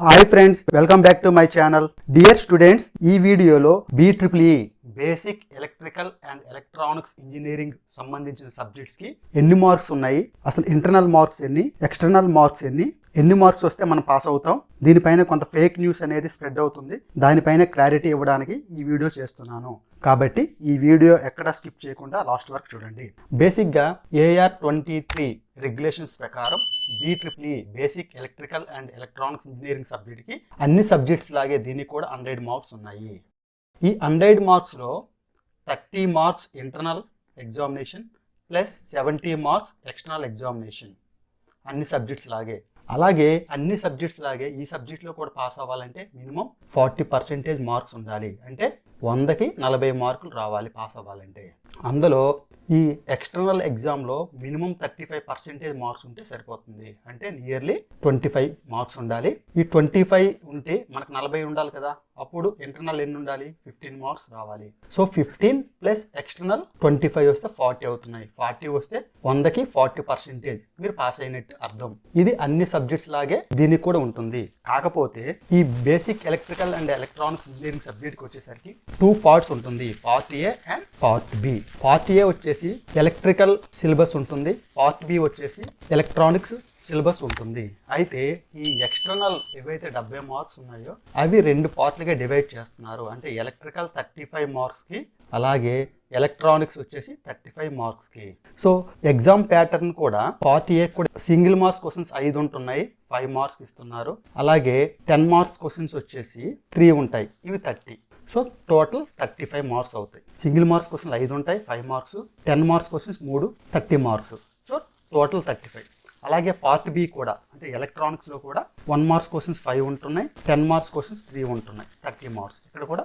Hi friends welcome back to my channel dear students ఈ వీడియోలో B triple E basic electrical and electronics engineering సంబంధించిన సబ్జెక్ట్స్కి ఎన్ని marks ఉన్నాయి? అసలు ఇంటర్నల్ మార్క్స్ ఎన్ని? ఎక్స్టర్నల్ మార్క్స్ ఎన్ని? ఎన్ని మార్క్స్ వస్తే మనం పాస్ అవుతాం? దీనిపైన కొంత ఫేక్ న్యూస్ అనేది స్ప్రెడ్ అవుతుంది. దానిపైన క్లారిటీ ఇవ్వడానికి ఈ వీడియో చేస్తున్నాను. కాబట్టి ఈ వీడియో ఎక్కడ స్కిప్ చేయకుండా లాస్ట్ వరకు చూడండి. బేసిక్గా ఏఆర్ ట్వంటీ త్రీ రెగ్యులేషన్స్ ప్రకారం B triple e basic electrical and electronics engineering సబ్జెక్ట్కి అన్ని సబ్జెక్ట్స్ లాగే దీనికి కూడా హండ్రెడ్ మార్క్స్ ఉన్నాయి. ఈ hundred మార్క్స్లో thirty marks internal examination plus seventy marks external examination అన్ని సబ్జెక్ట్స్ లాగే. అలాగే అన్ని సబ్జెక్ట్స్ లాగే ఈ సబ్జెక్ట్లో కూడా పాస్ అవ్వాలంటే మినిమం ఫార్టీ పర్సెంటేజ్ మార్క్స్ ఉండాలి. అంటే వందకి నలభై మార్కులు రావాలి పాస్ అవ్వాలంటే. అందులో ఈ ఎక్స్టర్నల్ ఎగ్జామ్లో minimum thirty five percentage marks ఉంటే సరిపోతుంది. అంటే నియర్లీ ట్వంటీ ఫైవ్ మార్క్స్ ఉండాలి. ఈ ట్వంటీ ఫైవ్ ఉంటే మనకు నలభై ఉండాలి కదా. అప్పుడు ఇంటర్నల్ ఎన్ని ఉండాలి? ఫిఫ్టీన్ మార్క్స్ రావాలి. So fifteen plus external twenty five వస్తే ఫార్టీ అవుతున్నాయి. ఫార్టీ వస్తే వందకి ఫార్టీ పర్సెంటేజ్ మీరు పాస్ అయినట్టు అర్థం. ఇది అన్ని సబ్జెక్ట్స్ లాగే దీనికి కూడా ఉంటుంది. కాకపోతే ఈ basic electrical and electronics engineering సబ్జెక్ట్కి వచ్చేసరికి టూ పార్ట్స్ ఉంటుంది. Part A and part B part A వచ్చేసి ఎలక్ట్రికల్ సిలబస్ ఉంటుంది. పార్ట్ బి వచ్చేసి ఎలక్ట్రానిక్స్ సిలబస్ ఉంటుంది. అయితే ఈ ఎక్స్టర్నల్ ఏవైతే డెబ్బై మార్క్స్ ఉన్నాయో అవి రెండు పార్ట్లుగా డివైడ్ చేస్తున్నారు. అంటే ఎలక్ట్రికల్ థర్టీ ఫైవ్ మార్క్స్కి అలాగే ఎలక్ట్రానిక్స్ వచ్చేసి థర్టీ ఫైవ్ మార్క్స్కి. సో ఎగ్జామ్ ప్యాటర్న్ కూడా పార్ట్ ఏ కూడా సింగిల్ మార్క్స్ క్వశ్చన్స్ ఐదు ఉంటున్నాయి ఫైవ్ మార్క్స్ ఇస్తున్నారు. అలాగే టెన్ మార్క్స్ క్వశ్చన్స్ వచ్చేసి త్రీ ఉంటాయి. ఇవి thirty. So total thirty five marks అవుతాయి. సింగిల్ మార్క్స్ క్వశ్చన్లు ఐదు ఉంటాయి five marks ten marks questions మూడు thirty marks. So total thirty five. అలాగే పార్ట్ బి కూడా అంటే ఎలక్ట్రానిక్స్లో కూడా వన్ మార్క్స్ క్వశ్చన్స్ ఫైవ్ ఉంటున్నాయి టెన్ మార్క్స్ క్వశ్చన్స్ త్రీ ఉంటున్నాయి థర్టీ మార్క్స్. ఇక్కడ కూడా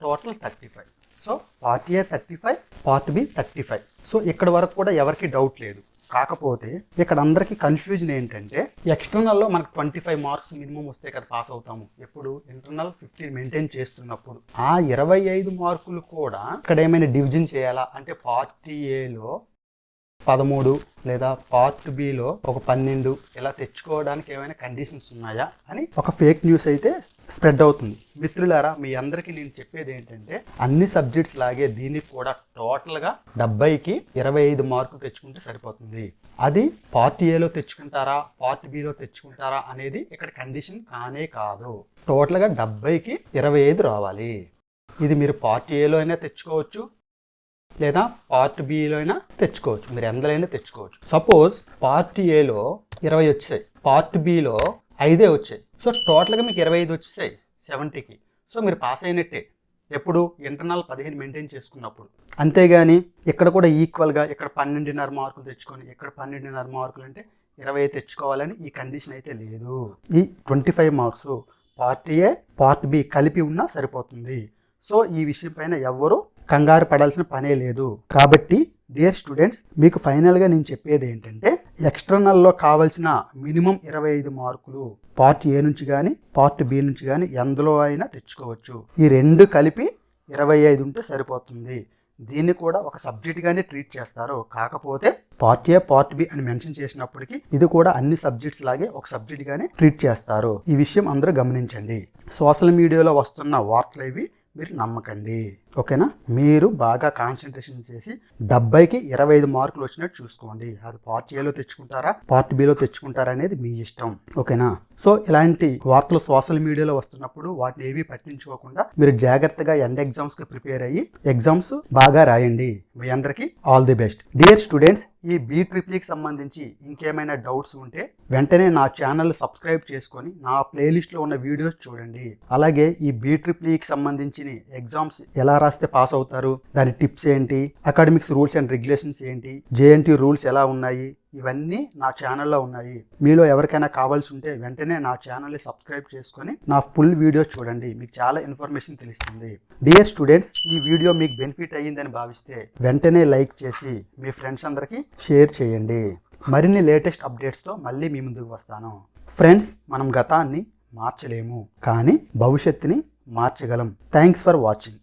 total thirty five. So part A thirty five part B thirty five. So ఇక్కడ వరకు కూడా ఎవరికి డౌట్ లేదు. కాకపోతే ఇక్కడ అందరికీ కన్ఫ్యూజన్ ఏంటంటే ఎక్స్టర్నల్లో మనకు ట్వంటీ ఫైవ్ మార్క్స్ మినిమం వస్తే కదా పాస్ అవుతాము. ఎప్పుడు? ఇంటర్నల్ ఫిఫ్టీన్ మెయింటైన్ చేస్తున్నప్పుడు. ఆ ఇరవై ఐదు మార్కులు కూడా ఇక్కడ ఏమైనా డివిజన్ చేయాలా? అంటే పార్ట్ ఏలో పదమూడు లేదా పార్ట్ బిలో ఒక పన్నెండు ఇలా తెచ్చుకోవడానికి ఏమైనా కండిషన్స్ ఉన్నాయా అని ఒక ఫేక్ న్యూస్ అయితే స్ప్రెడ్ అవుతుంది. మిత్రులారా మీ అందరికీ నేను చెప్పేది ఏంటంటే అన్ని సబ్జెక్ట్స్ లాగే దీనికి కూడా టోటల్గా డెబ్బైకి ఇరవై ఐదు మార్కులు తెచ్చుకుంటే సరిపోతుంది. అది పార్ట్ ఏలో తెచ్చుకుంటారా పార్ట్ బిలో తెచ్చుకుంటారా అనేది ఇక్కడ కండిషన్ కానే కాదు. టోటల్గా డెబ్బైకి ఇరవై ఐదు రావాలి. ఇది మీరు పార్ట్ ఏలో అయినా తెచ్చుకోవచ్చు లేదా పార్ట్ బిలో అయినా తెచ్చుకోవచ్చు. మీరు ఎందలైనా తెచ్చుకోవచ్చు. సపోజ్ పార్ట్ ఏలో ఇరవై వచ్చాయి. పార్ట్ బిలో ఐదే వచ్చాయి. సో టోటల్గా మీకు ఇరవై ఐదు వచ్చేసాయి సెవెంటీకి. సో మీరు పాస్ అయినట్టే. ఎప్పుడు? ఇంటర్నల్ పదిహేను మెయింటైన్ చేసుకున్నప్పుడు. అంతేగాని ఇక్కడ కూడా ఈక్వల్గా ఇక్కడ పన్నెండున్నర మార్కులు తెచ్చుకొని ఇక్కడ పన్నెండున్నర మార్కులు అంటే ఇరవై తెచ్చుకోవాలని ఈ కండిషన్ అయితే లేదు. ఈ twenty five marks part A part B కలిపి ఉన్నా సరిపోతుంది. సో ఈ విషయం పైన ఎవ్వరూ కంగారు పడాల్సిన పనే లేదు. కాబట్టి డియర్ స్టూడెంట్స్ మీకు ఫైనల్గా నేను చెప్పేది ఏంటంటే ఎక్స్టర్నల్లో కావాల్సిన మినిమం ఇరవై ఐదు మార్కులు పార్ట్ ఏ నుంచి కానీ పార్ట్ బి నుంచి కానీ ఎందులో అయినా తెచ్చుకోవచ్చు. ఈ రెండు కలిపి ఇరవై ఐదు ఉంటే సరిపోతుంది. దీన్ని కూడా ఒక సబ్జెక్ట్గానే ట్రీట్ చేస్తారు. కాకపోతే పార్ట్ ఏ పార్ట్ బి అని మెన్షన్ చేసినప్పటికీ ఇది కూడా అన్ని సబ్జెక్ట్స్ లాగే ఒక సబ్జెక్ట్గానే ట్రీట్ చేస్తారు. ఈ విషయం అందరూ గమనించండి. సోషల్ మీడియాలో వస్తున్న వార్తలు ఇవి మీరు నమ్మకండి. ఓకేనా? మీరు బాగా కాన్సన్ట్రేషన్ చేసి డెబ్బైకి ఇరవై ఐదు మార్కులు వచ్చినట్టు చూసుకోండి. అది పార్ట్ ఏలో తెచ్చుకుంటారా? పార్ట్ బిలో తెచ్చుకుంటారా అనేది మీ ఇష్టం. ఓకేనా? సో ఇలాంటి వార్తలు సోషల్ మీడియాలో వస్తున్నప్పుడు వాటిని ఏవి పట్టించుకోకుండా మీరు జాగ్రత్తగా ఎండ్ ఎగ్జామ్స్కి ప్రిపేర్ అయ్యి ఎగ్జామ్స్ బాగా రాయండి. మీ అందరికీ all the best dear students ఈ బీ ట్రిప్లీకి e సంబంధించి ఇంకేమైనా డౌట్స్ ఉంటే వెంటనే నా ఛానల్ సబ్స్క్రైబ్ చేసుకొని నా ప్లేలిస్ట్లో ఉన్న వీడియోస్ చూడండి. అలాగే ఈ బీ ట్రిప్లీకి e సంబంధించిన ఎగ్జామ్స్ ఎలా రాస్తే పాస్ అవుతారు. దాని టిప్స్ ఏంటి? అకాడమిక్స్ రూల్స్ అండ్ రెగ్యులేషన్స్ ఏంటి? జేఎన్టీ రూల్స్ ఎలా ఉన్నాయి? ఇవన్నీ నా ఛానల్లో ఉన్నాయి. మీలో ఎవరికైనా కావాల్సి ఉంటే వెంటనే నా ఛానల్ని సబ్స్క్రైబ్ చేసుకొని నా ఫుల్ వీడియోస్ చూడండి. మీకు చాలా ఇన్ఫర్మేషన్ తెలుస్తుంది. డియర్ స్టూడెంట్స్ ఈ వీడియో మీకు బెనిఫిట్ అయ్యిందని భావిస్తే వెంటనే లైక్ చేసి మీ ఫ్రెండ్స్ అందరికీ షేర్ చేయండి. మరిన్ని లేటెస్ట్ అప్డేట్స్తో మళ్ళీ మీ ముందుకు వస్తాను. ఫ్రెండ్స్ మనం గతాన్ని మార్చలేము. కానీ భవిష్యత్తుని మార్చగలం. Thanks for watching.